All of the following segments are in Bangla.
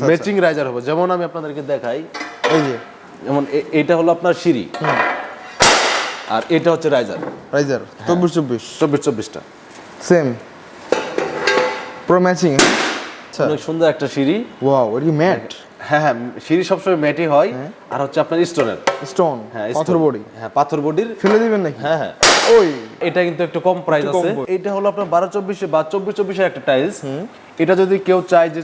ম্যাচিং রাইজার হবে। যেমন আমি আপনাদেরকে দেখাই এই যে। যেমন এটা হলো আপনার সিঁড়ি। আর এটা হচ্ছে রাইজার রাইজার চব্বিশ চব্বিশ। চব্বিশ চব্বিশটা। সেম প্রো ম্যাচিং অনেক সুন্দর একটা সিঁড়ি। ওয়াও এটা কি ম্যাট হ্যাঁ হ্যাঁ সিঁড়ি সবসময় ম্যাটই হয়। আর হচ্ছে আপনার স্টোনের। স্টোন হ্যাঁ পাথর বডি। হ্যাঁ পাথর বডির ফেলে দিবেন নাকি? হ্যাঁ হ্যাঁ। ওই। এটা কিন্তু একটু কম প্রাইস আছে। এটা হলো আপনার বারো চব্বিশে বা চব্বিশ চব্বিশে একটা টাইলস এটা যদি কেউ চায় যে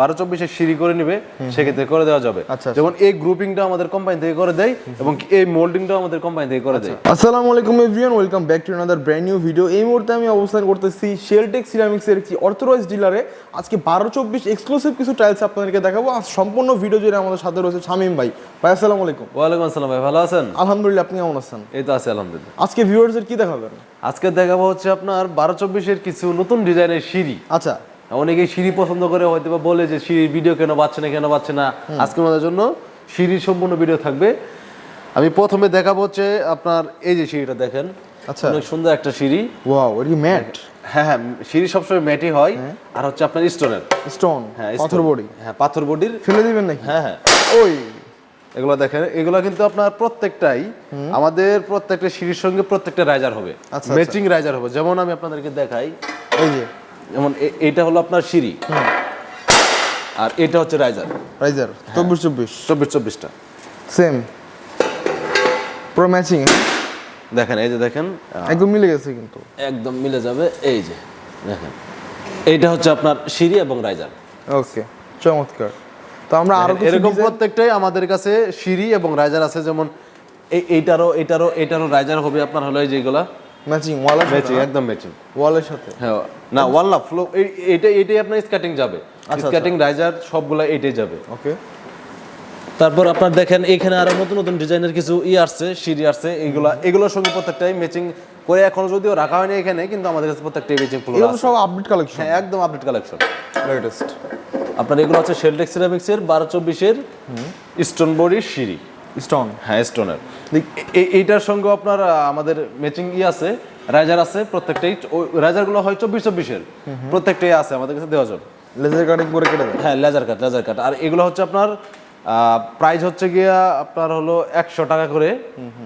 বারো চব্বিশে সিঁড়ি করে নিবে সেক্ষেত্রে করে দেওয়া যাবে। আচ্ছা, আচ্ছা। যেমন এই গ্রুপিংটা আমাদের কোম্পানি থেকে করে দেয় এবং এই মোল্ডিংটাও আমাদের কোম্পানি থেকে করে দেয়। আসসালামু আলাইকুম everyone welcome back to another brand new video এই মুহূর্তে আমি অবস্থান করতেছি শেলটেক সিরামিক্সের একটি অথরাইজ ডিলারে। আজকে বারো চব্বিশ এক্সক্লুসিভ কিছু টাইলস আপনাদেরকে দেখাবো। আর সম্পূর্ণ ভিডিও জুড়ে আমাদের সাথে রয়েছে শামিম ভাই। ভাই আসসালামু আলাইকুম। ওয়ালাইকুম আসসালাম ভাই ভালো আছেন? আলহামদুলিল্লাহ আপনি কেমন আছেন? এই তো আছে আলহামদুলিল্লাহ। আজকে ভিউয়ার্সের কি দেখাবেন? আজকে দেখাবো হচ্ছে আপনার বারো চব্বিশের কিছু নতুন ডিজাইনের সিঁড়ি। আচ্ছা। অনেকেই সিঁড়ি পছন্দ করে হয়তো বা বলে যে সিঁড়ির ভিডিও কেন পাচ্ছে না কেন পাচ্ছে না। আজকে আমাদের জন্য সিঁড়ির সম্পূর্ণ ভিডিও থাকবে। আমি প্রথমে দেখাবো হচ্ছে আপনার এই যে সিঁড়িটা দেখেন। আচ্ছা। অনেক সুন্দর একটা সিঁড়ি। ওয়াও এটা কি ম্যাট হ্যাঁ হ্যাঁ সিঁড়ি সবসময় ম্যাটই হয়। আর হচ্ছে আপনার স্টোনের। স্টোন হ্যাঁ পাথর বডি। হ্যাঁ পাথর বডির ফেলে দিবেন নাকি? হ্যাঁ হ্যাঁ। ওই। এগুলো দেখেন এগুলো কিন্তু আপনার প্রত্যেকটাই আমাদের প্রত্যেকটা সিঁড়ির সঙ্গে প্রত্যেকটা রাইজার হবে। আচ্ছা, ম্যাচিং রাইজার হবে। যেমন আমি আপনাদেরকে দেখাই এই যে। যেমন এটা হলো আপনার সিঁড়ি। আর এটা হচ্ছে রাইজার রাইজার চব্বিশ চব্বিশ। চব্বিশ চব্বিশটা। সেম পুরো ম্যাচিং দেখেন এই যে দেখেন একদম মিলে গেছে কিন্তু। একদম মিলে যাবে এই যে দেখেন। এইটা হচ্ছে আপনার সিঁড়ি এবং রাইজার। ওকে চমৎকার। তো আমরা আরও এরকম প্রত্যেকটাই আমাদের কাছে সিঁড়ি এবং রাইজার আছে যেমন এই এইটারও এইটারও এইটারও রাইজার হবে আপনার হলো এই যেগুলা ম্যাচিং ওয়ালের সাথে ম্যাচিং একদম ম্যাচিং ওয়ালের সাথে? হ্যাঁ না ওয়াল না ফ্লো এইটা এইটাই আপনার স্কেটিং যাবে। আচ্ছা। স্কেটিং রাইজার সবগুলা এইটাই যাবে। ওকে তারপর আপনার দেখেন এখানে আরও নতুন নতুন ডিজাইনের কিছু ই আসছে সিঁড়ি আসছে এগুলা এগুলোর সঙ্গে প্রত্যেকটাই ম্যাচিং করে এখনও যদিও রাখা হয়নি এখানে কিন্তু আমাদের কাছে প্রত্যেকটাই ম্যাচিং ফুল এগুলো সব আপডেট কালেকশন হ্যাঁ একদম আপডেট কালেকশন লেটেস্ট আপনার এগুলো হচ্ছে শেলটেক সিরামিক্সের বারো চব্বিশের স্টোন বডির সিঁড়ি। স্টোন হ্যাঁ স্টোনের এইটার সঙ্গে আপনার আমাদের ম্যাচিং ই আছে রাইজার আছে প্রত্যেকটাই রাইজারগুলো হয় চব্বিশ চব্বিশের। প্রত্যেকটাই আছে আমাদের কাছে দেওয়া যাবে। লেজার কাটিং করে কেটে হ্যাঁ লেজার কাট লেজার কাট আর এগুলো হচ্ছে আপনার প্রাইস হচ্ছে গিয়া আপনার হলো একশো টাকা করে।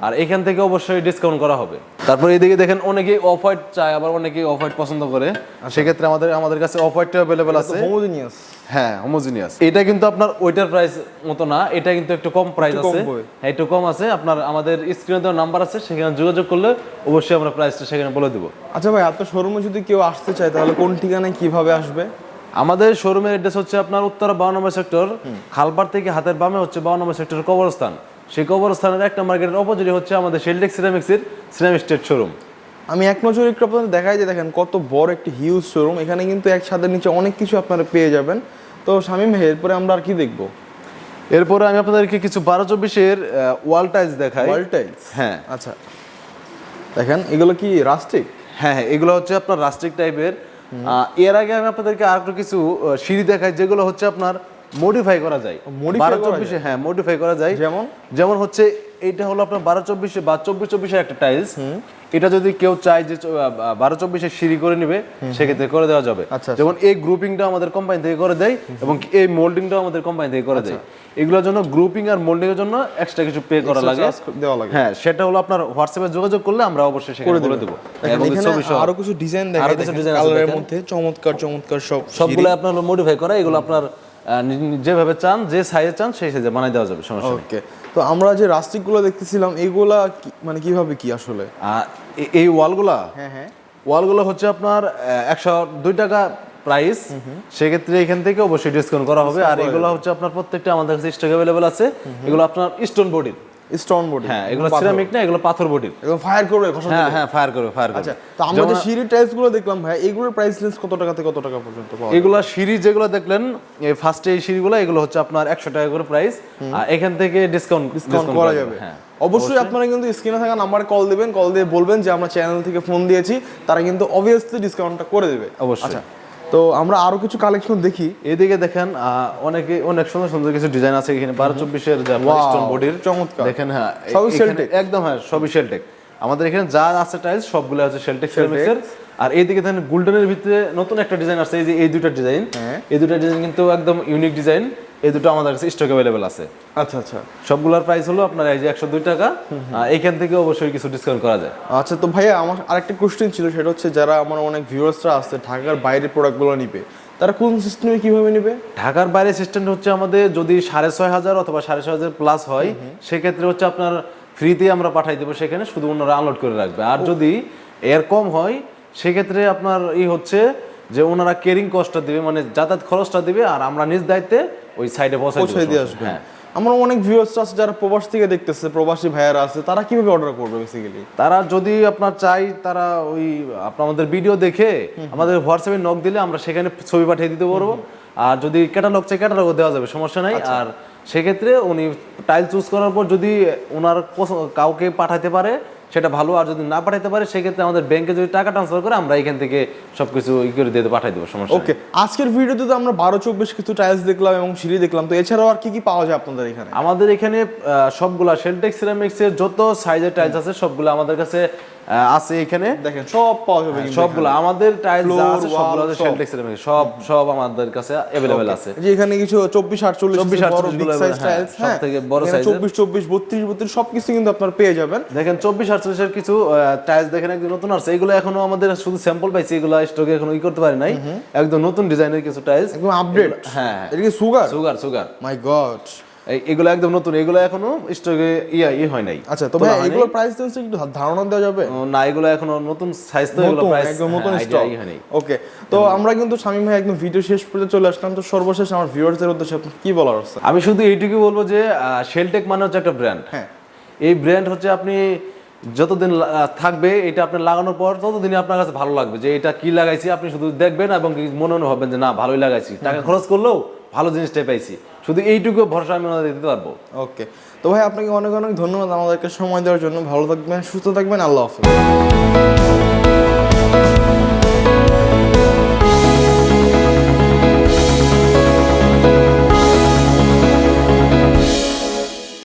আর এখান থেকে অবশ্যই ডিসকাউন্ট করা হবে। তারপর এদিকে দেখেন অনেকেই অফ হোয়াইট চায় আবার অনেকেই অফ হোয়াইট পছন্দ করে। সেক্ষেত্রে আমাদের আমাদের কাছে অফ হোয়াইটটা অ্যাভেলেবেল আছে। হোমোজিনিয়াস হ্যাঁ হোমোজিনিয়াস এটা কিন্তু আপনার ওইটার প্রাইস মতো না এটা কিন্তু একটু কম প্রাইস আছে। হ্যাঁ একটু কম আছে। আপনার আমাদের স্ক্রিনে দেওয়ার নাম্বার আছে সেখানে যোগাযোগ করলে অবশ্যই আমরা প্রাইসটা সেখানে বলে দেবো। আচ্ছা ভাই আপনার শোরুমে যদি কেউ আসতে চায় তাহলে কোন ঠিকানায় কীভাবে আসবে? আমাদের শোরুমের অ্যাড্রেস হচ্ছে আপনার উত্তর বারো নম্বর সেক্টর খালপার থেকে হাতের বামে হচ্ছে বারো নম্বর সেক্টরের কবরস্থান। সেই কবরস্থানের একটা মার্কেটের অপোজিটে হচ্ছে আমাদের শেলটেক সিরামিক্সের সিরামিক স্টেট শোরুম আমি এক নজর একটু আপনাদের দেখাই যে দেখেন কত বড় একটি হিউজ শোরুম এখানে কিন্তু এক ছাদের নিচে অনেক কিছু আপনারা পেয়ে যাবেন। তো শামিম ভাই এরপরে আমরা আর কি দেখব? এরপরে আমি আপনাদেরকে কিছু বারো চব্বিশের ওয়াল টাইলস দেখাই। ওয়াল টাইলস হ্যাঁ। আচ্ছা। দেখেন এগুলো কি রাস্টিক হ্যাঁ হ্যাঁ এগুলো হচ্ছে আপনার রাস্টিক টাইপের এর আগে আমি আপনাদেরকে আর একটু কিছু সিঁড়ি দেখাই যেগুলো হচ্ছে আপনার মডিফাই করা যায়। মডিফাই চব্বিশে হ্যাঁ মডিফাই করা যায়। যেমন? যেমন হচ্ছে এইটা হলো আপনার বারো চব্বিশে বা চব্বিশ চব্বিশে একটা টাইলস এটা যদি কেউ চায় যে বারো চব্বিশে সিঁড়ি করে নিবে সেক্ষেত্রে করে দেওয়া যাবে। আচ্ছা, আচ্ছা। যেমন এই গ্রুপিংটা আমাদের কোম্পানি থেকে করে দেয় এবং এই মোল্ডিংটাও আমাদের কোম্পানি থেকে করে দেয়। এগুলোর জন্য গ্রুপিং আর মোল্ডিং এর জন্য এক্সট্রা কিছু পে করা লাগে। দেওয়া লাগে। হ্যাঁ সেটা হলো আপনার হোয়াটসঅ্যাপে যোগাযোগ করলে আমরা অবশ্যই সেখানে বলে দেবো। এবং। আরও কিছু ডিজাইন দেখা আরও কিছু আছে কালারের মধ্যে চমৎকার চমৎকার সব সবগুলো আপনার মডিফাই করা। এগুলো আপনার যেভাবে চান যে সাইজে চান সেই সাইজে বানাই দেওয়া যাবে সমস্যা ওকে তো আমরা যে রাস্টিকগুলো দেখতেছিলাম এইগুলা মানে কীভাবে কি আসলে? এই ওয়ালগুলা? হ্যাঁ হ্যাঁ। ওয়ালগুলো হচ্ছে আপনার একশো দুই টাকা প্রাইস সেক্ষেত্রে এখান থেকে অবশ্যই ডিসকাউন্ট করা হবে। আর এগুলো হচ্ছে আপনার প্রত্যেকটা আমাদের কাছে স্টক অ্যাভেলেবেল আছে। এগুলো আপনার স্টোন বডির স্টোন বডি হ্যাঁ এগুলো সিরামিক না এগুলো পাথর একদম ফায়ার করবে হ্যাঁ হ্যাঁ ফায়ার করবে ফায়ার করবে আচ্ছা তো আমরা যে সিঁড়ি টাইলসগুলো দেখলাম ভাই এগুলোর প্রাইস রেঞ্জ কত টাকা থেকে কত টাকা পর্যন্ত পাওয়া এগুলো সিঁড়ি যেগুলো দেখলেন এই ফার্স্টে এই সিঁড়িগুলো এগুলো হচ্ছে আপনার একশো টাকা করে প্রাইস আর এখান থেকে ডিসকাউন্ট ডিসকাউন্ট করা যাবে। হ্যাঁ। অবশ্যই আপনারা কিন্তু স্ক্রিনে থাকা নাম্বারে কল দিবেন কল দিয়ে বলবেন যে আমরা চ্যানেল থেকে ফোন দিয়েছি তারা কিন্তু অবভিয়াসলি ডিসকাউন্টটা করে দেবে। অবশ্যই। আচ্ছা তো আমরা আরও কিছু কালেকশন দেখি। এদিকে দেখেন অনেকে অনেক সুন্দর সুন্দর কিছু ডিজাইন আছে এখানে। বারো চব্বিশের বডির চমৎকার। দেখেন হ্যাঁ একদম হ্যাঁ সবই শেলটেক আমাদের এখানে যা আছে টাইলস সবগুলো আছে শেলটেক সিরামিক্সের আর এইদিকে দেখেন গোল্ডেনের ভিতরে নতুন একটা ডিজাইন আছে এই যে এই দুটা ডিজাইন হ্যাঁ। এই দুটা ডিজাইন কিন্তু একদম ইউনিক ডিজাইন এই দুটো আমাদের কাছে স্টক অ্যাভেলেবেল আছে। আচ্ছা আচ্ছা। সবগুলোর প্রাইস হলো আপনার এই যে একশো দুই টাকা এইখান থেকে অবশ্যই কিছু ডিসকাউন্ট করা যায়। আচ্ছা তো ভাইয়া আমার আরেকটা কোশ্চেন ছিল সেটা হচ্ছে যারা আমার অনেক ভিউয়ার্সরা আছে ঢাকার বাইরে প্রোডাক্টগুলো নিবে তারা কোন সিস্টেমে কীভাবে নিবে? ঢাকার বাইরে সিস্টেম হচ্ছে আমাদের যদি সাড়ে ছয় হাজার অথবা সাড়ে ছয় হাজার প্লাস হয় সেক্ষেত্রে হচ্ছে আপনার ফ্রিতে আমরা পাঠাই দেবো সেখানে শুধু ওনারা আনলোড করে রাখবে। আর যদি এর কম হয় সেক্ষেত্রে আপনার ই হচ্ছে যে ওনারা কেরিং কস্টটা দিবে মানে যাতায়াত খরচটা দিবে আর আমরা নিজ দায়িত্বে ওই সাইডে পৌঁছে দিয়ে আসবে হ্যাঁ। আমার অনেক ভিউয়ার্স আছে যারা প্রবাস থেকে দেখতেছে প্রবাসী ভাইয়ারা আছে তারা কীভাবে অর্ডার করবে বেসিক্যালি তারা যদি আপনার চাই তারা ওই আপনার আমাদের ভিডিও দেখে আমাদের হোয়াটসঅ্যাপে নক দিলে আমরা সেখানে ছবি পাঠিয়ে দিতে পারব। আর যদি ক্যাটালগ চাই ক্যাটালগও দেওয়া যাবে সমস্যা নাই। আর সেক্ষেত্রে উনি টাইল চুজ করার পর যদি ওনার কাউকে পাঠাতে পারে সেটা ভালো আর যদি না পাঠাতে পারে সেক্ষেত্রে আমাদের ব্যাংকে যদি টাকা ট্রান্সফার করে আমরা এখান থেকে সবকিছু ই করে দিয়ে পাঠাই দেবো সমস্যা ওকে আজকের ভিডিওতে তো আমরা বারো চব্বিশ কিছু টাইলস দেখলাম এবং সিঁড়ি দেখলাম তো এছাড়াও আর কি কি পাওয়া যায় আপনাদের এখানে? আমাদের এখানে সবগুলা সেলটেক্স সিরামিক্সের যত সাইজের টাইলস আছে সবগুলো আমাদের কাছে আছে এখানে দেখেন সব পাওয়া যাবে কিন্তু সবগুলো আমাদের টাইলস যা Floor, আছে wall, সবগুলো আছে সব। শেলটেক সিরামিক্স সব সব আমাদের কাছে अवेलेबल আছে যে এখানে কিছু চব্বিশ আটচল্লিশ 24, বড় 48 বিগ গুলো, সাইজ হ্যাঁ, টাইলস সব হ্যাঁ থেকে বড় size এর। চব্বিশ চব্বিশ বত্রিশ বত্রিশ সবকিছু কিন্তু আপনারা পেয়ে যাবেন দেখেন চব্বিশ আটচল্লিশের কিছু টাইলস দেখেন একদম নতুন আসছে এগুলো এখনো আমাদের শুধু স্যাম্পল পাইছি এগুলো স্টকে এখনো ই করতে পারি নাই একদম নতুন ডিজাইনের কিছু টাইলস একদম আপডেট হ্যাঁ এটা কি sugar sugar sugar my God এগুলো একদম নতুন এগুলো এখনও স্টকে ইয়া ই হয় নাই। আচ্ছা তো তোলা ভাই হয়নি। এগুলোর প্রাইস একটু ধারণা দেওয়া যাবে। না এগুলো এখনও নতুন সাইজ তো এগুলো প্রাইস একদম নতুন হ্যাঁ, স্টক ওকে তো আমরা কিন্তু শামীম ভাই একদম ভিডিও শেষ পর্যন্ত চলে আসলাম। তো সর্বশেষ আমার উদ্দেশ্যে আপনার কি বলার আছে? আমি শুধু এইটুকু বলব যে শেলটেক মানে হচ্ছে একটা ব্র্যান্ড হ্যাঁ। এই ব্র্যান্ড হচ্ছে আপনি যতদিন থাকবে এটা আপনি লাগানোর পর ততদিনই আপনার কাছে ভালো লাগবে। যে এটা কি লাগাইছি আপনি শুধু দেখবেন এবং মনে মনে ভাববেন যে না ভালোই লাগাইছি। টাকা খরচ করলেও ভালো জিনিসটাই পাইছি। শুধু এইটুকু ভরসা আমি ওনাদের দিতে পারব। ওকে তো ভাই, আপনাকে অনেক অনেক ধন্যবাদ আমাদেরকে সময় দেওয়ার জন্য। ভালো থাকবেন, সুস্থ থাকবেন, আল্লাহ হাফিজ।